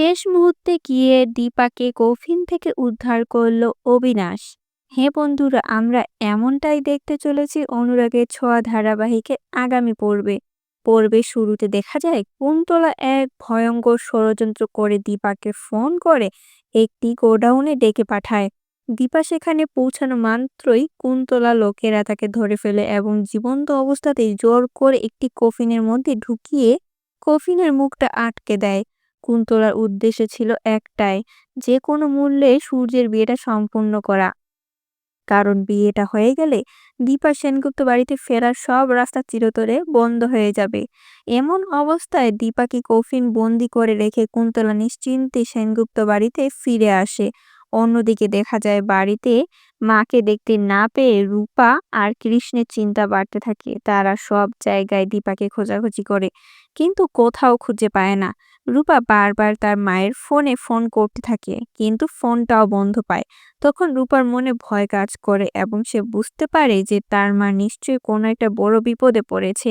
শেষ মুহূর্তে গিয়ে দীপাকে কফিন থেকে উদ্ধার করল অবিনাশ। হে বন্ধুরা, আমরা এমনটাই দেখতে চলেছি, অনুরাগের ছোঁয়া ধারাবাহিকে আগামী পর্বে। পর্বে শুরুতে দেখা যায়, কুন্তলা এক ভয়ঙ্কর ষড়যন্ত্র করে দীপাকে ফোন করে একটি গোডাউনে ডেকে পাঠায়। দীপা সেখানে পৌঁছানো মাত্রই কুন্তলা লোকেরা তাকে ধরে ফেলে এবং জীবন্ত অবস্থাতেই জোর করে একটি কফিনের মধ্যে ঢুকিয়ে কফিনের মুখটা আটকে দেয়। কুন্তলার উদ্দেশ্য ছিল একটাই যে কোনো মূল্যে সূর্যের বিয়েটা সম্পূর্ণ করা। কারণ বিয়েটা হয়ে গেলে দীপা সেনগুপ্ত বাড়িতে ফেরার সব রাস্তা চিরতরে বন্ধ হয়ে যাবে। এমন অবস্থায় দীপাকে কফিন বন্দি করে রেখে কুন্তলা নিশ্চিন্তে সেনগুপ্ত বাড়িতে ফিরে আসে। অন্যদিকে দেখা যায় বাড়িতে মাকে দেখতে না পেয়ে রূপা আর কৃষ্ণের চিন্তা বাড়তে থাকে। তারা সব জায়গায় দীপাকে খোঁজাখুঁজি করে, কিন্তু কোথাও খুঁজে পায় না। রূপা বারবার তার মায়ের ফোনে ফোন করতে থাকে, কিন্তু ফোনটাও বন্ধ পায়। তখন রূপার মনে ভয় কাজ করে এবং সে বুঝতে পারে যে তার মা নিশ্চয়ই কোনো একটা বড় বিপদে পড়েছে।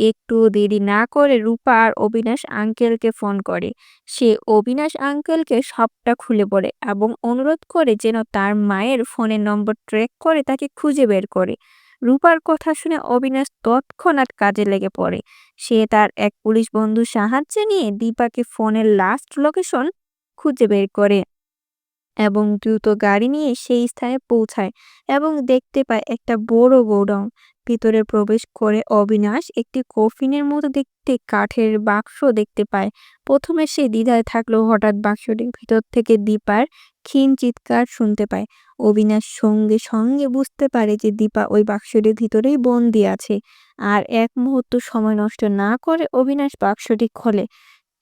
একটু দেরি না করে রূপা আর অবিনাশ আঙ্কেলকে ফোন করে। সে অবিনাশ আঙ্কেলকে সবটা খুলে পড়ে এবং অনুরোধ করে যেন তার মায়ের ফোনের নম্বর ট্র্যাক করে তাকে খুঁজে বের করে। রূপার কথা শুনে অবিনাশ তৎক্ষণাৎ কাজে লেগে পড়ে। সে তার এক পুলিশ বন্ধুর সাহায্যে নিয়ে দীপাকে ফোনের লাস্ট লোকেশন খুঁজে বের করে এবং দ্রুত গাড়ি নিয়ে সেই স্থানে পৌঁছায় এবং দেখতে পায় একটা বড় গোডাউন। ভিতরে প্রবেশ করে অবিনাশ একটি কফিনের মতো দেখতে কাঠের বাক্স দেখতে পায়। প্রথমে সে দ্বিধায় থাকলেও হঠাৎ বাক্সটির ভিতর থেকে দীপার ক্ষীণ চিৎকার শুনতে পায়। অবিনাশ সঙ্গে সঙ্গে বুঝতে পারে যে দীপা ওই বাক্সটির ভিতরেই বন্দি আছে। আর এক মুহূর্ত সময় নষ্ট না করে অবিনাশ বাক্সটি খোলে।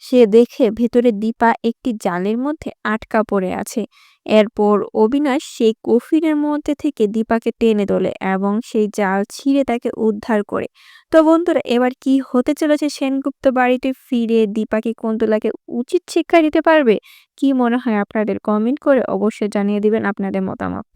সে দেখে ভেতরে দীপা একটি জালের মধ্যে আটকা পড়ে আছে। এরপর অবিনাশ সেই কফিনের মধ্যে থেকে দীপাকে টেনে তোলে এবং সেই জাল ছিঁড়ে তাকে উদ্ধার করে। তো বন্ধুরা, এবার কি হতে চলেছে সেনগুপ্ত বাড়িতে ফিরে দীপাকে কুন্তলাকে উচিত শিক্ষা দিতে পারবে? কি মনে হয় আপনাদের? কমেন্ট করে অবশ্যই জানিয়ে দিবেন আপনাদের মতামত।